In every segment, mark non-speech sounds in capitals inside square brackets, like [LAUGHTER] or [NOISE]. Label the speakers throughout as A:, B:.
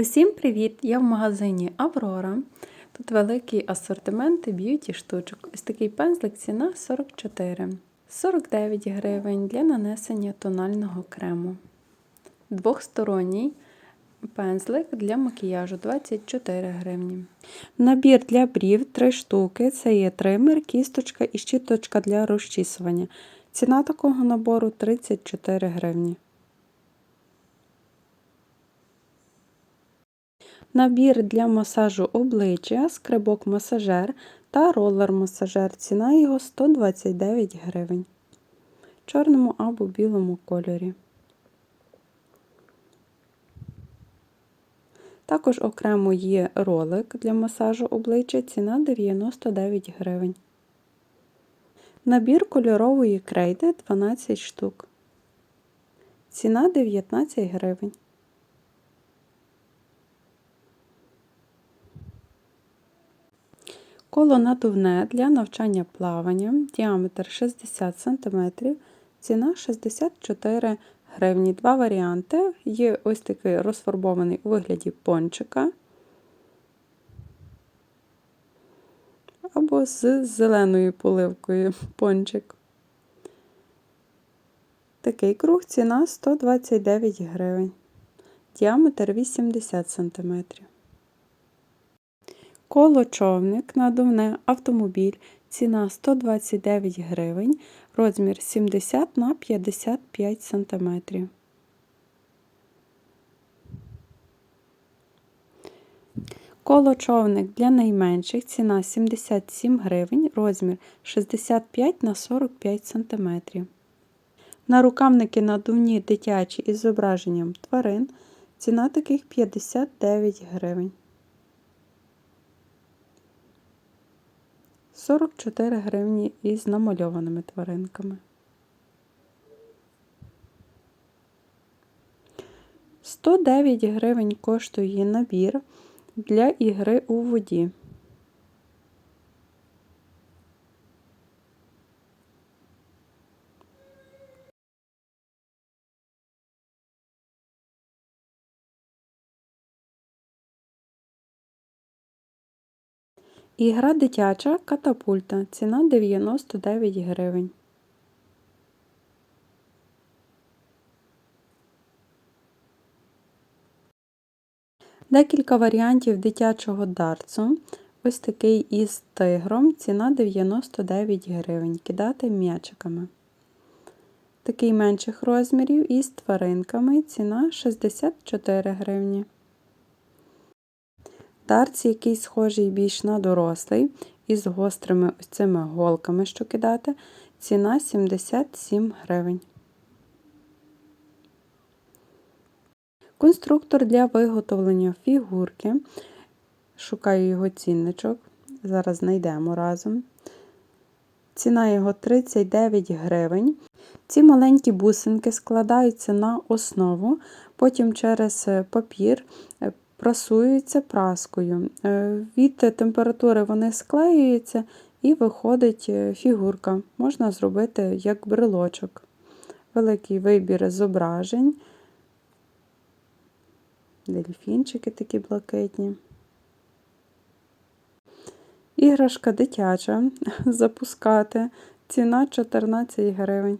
A: Усім привіт! Я в магазині Аврора. Тут великий асортимент б'юті штучок. Ось такий пензлик ціна 44, 49 гривень для нанесення тонального крему. Двохсторонній пензлик для макіяжу 24 гривні. Набір для брів 3 штуки. Це є тример, кісточка і щіточка для розчісування. Ціна такого набору 34 гривні. Набір для масажу обличчя, скрибок-масажер та ролер-масажер. Ціна його 129 гривень. В чорному або білому кольорі. Також окремо є ролик для масажу обличчя, ціна 99 гривень. Набір кольорової крейди 12 штук. Ціна 19 гривень. Коло надувне для навчання плавання, діаметр 60 см, ціна 64 гривні. Два варіанти. Є ось такий розфарбований у вигляді пончика. Або з зеленою поливкою пончик. Такий круг ціна 129 гривень. Діаметр 80 см. Коло човник, надувне автомобіль, ціна 129 гривень, розмір 70 на 55 см. Коло човник для найменших ціна 77 гривень, розмір 65 на 45 см. Нарукавники надувні дитячі із зображенням тварин. Ціна таких 59 гривень. 44 гривні із намальованими тваринками. 109 гривень коштує набір для ігри у воді. Ігра дитяча катапульта. Ціна 99 гривень. Декілька варіантів дитячого дарцу. Ось такий із тигром. Ціна 99 гривень. Кидати м'ячиками. Такий менших розмірів із тваринками. Ціна 64 гривні. Тарці, який схожий більш на дорослий, із гострими ось цими голками, що кидати, ціна 77 гривень. Конструктор для виготовлення фігурки. Шукаю його цінничок. Зараз знайдемо разом. Ціна його 39 гривень. Ці маленькі бусинки складаються на основу, потім через папір прасуються праскою. Е, від температури вони склеюються і виходить е, фігурка. Можна зробити як брелочок. Великий вибір зображень, дельфінчики такі блакитні. Іграшка дитяча [LAUGHS] запускати. Ціна 14 гривень.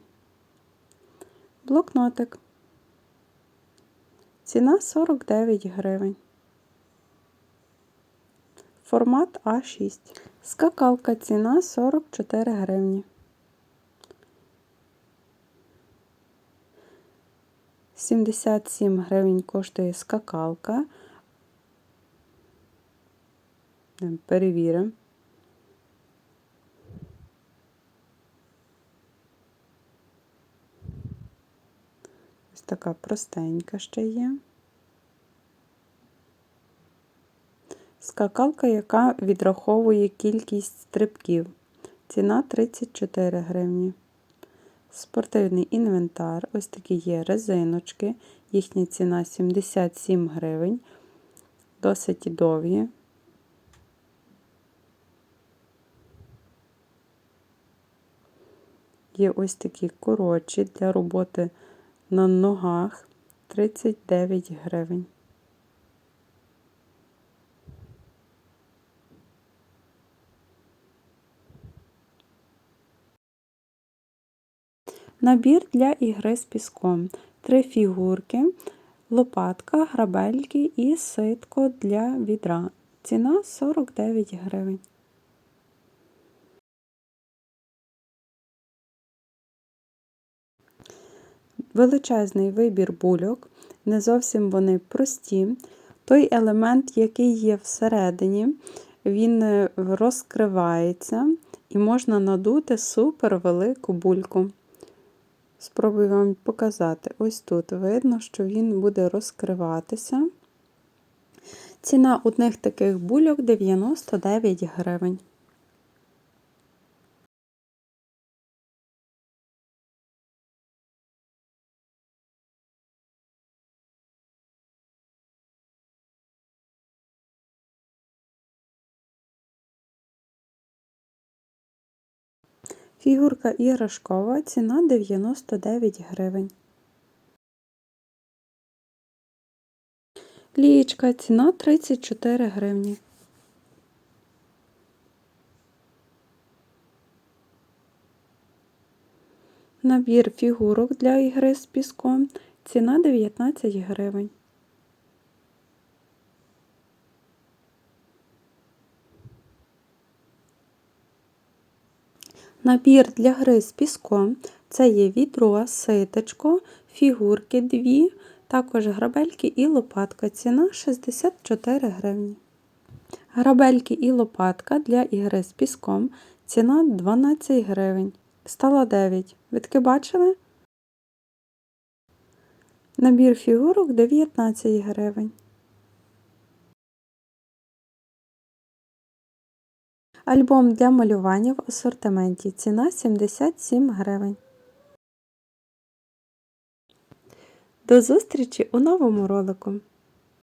A: Блокнотик. Ціна 49 гривень. Формат А6. Скакалка ціна 44 гривні. Сімдесят сім гривень коштує скакалка. Перевіримо. Ось така простенька ще є. Скакалка, яка відраховує кількість стрибків. Ціна 34 гривні. Спортивний інвентар. Ось такі є резиночки. Їхня ціна 77 гривень. Досить довгі. Є ось такі коротші для роботи на ногах 39 гривень. Набір для ігри з піском. Три фігурки, лопатка, грабельки і ситко для відра. Ціна 49 гривень. Величезний вибір бульок, не зовсім вони прості. Той елемент, який є всередині, він е, розкривається і можна надути супер велику бульку. Спробую вам показати. Ось тут видно, що він буде розкриватися. Ціна одних таких бульок 99 гривень. Фігурка іграшкова, ціна 99 гривень. Лієчка, ціна 34 гривні. Набір фігурок для ігри з піском, ціна 19 гривень. Набір для гри з піском це є відро, ситочко, фігурки дві, також грабельки і лопатка. Ціна 64 гривні. Грабельки і лопатка для ігри з піском. Ціна 12 гривень. Стало 9. Ви таки бачили? Набір фігурок 19 гривень. Альбом для малювання в асортименті. Ціна 77 гривень. До зустрічі у новому ролику!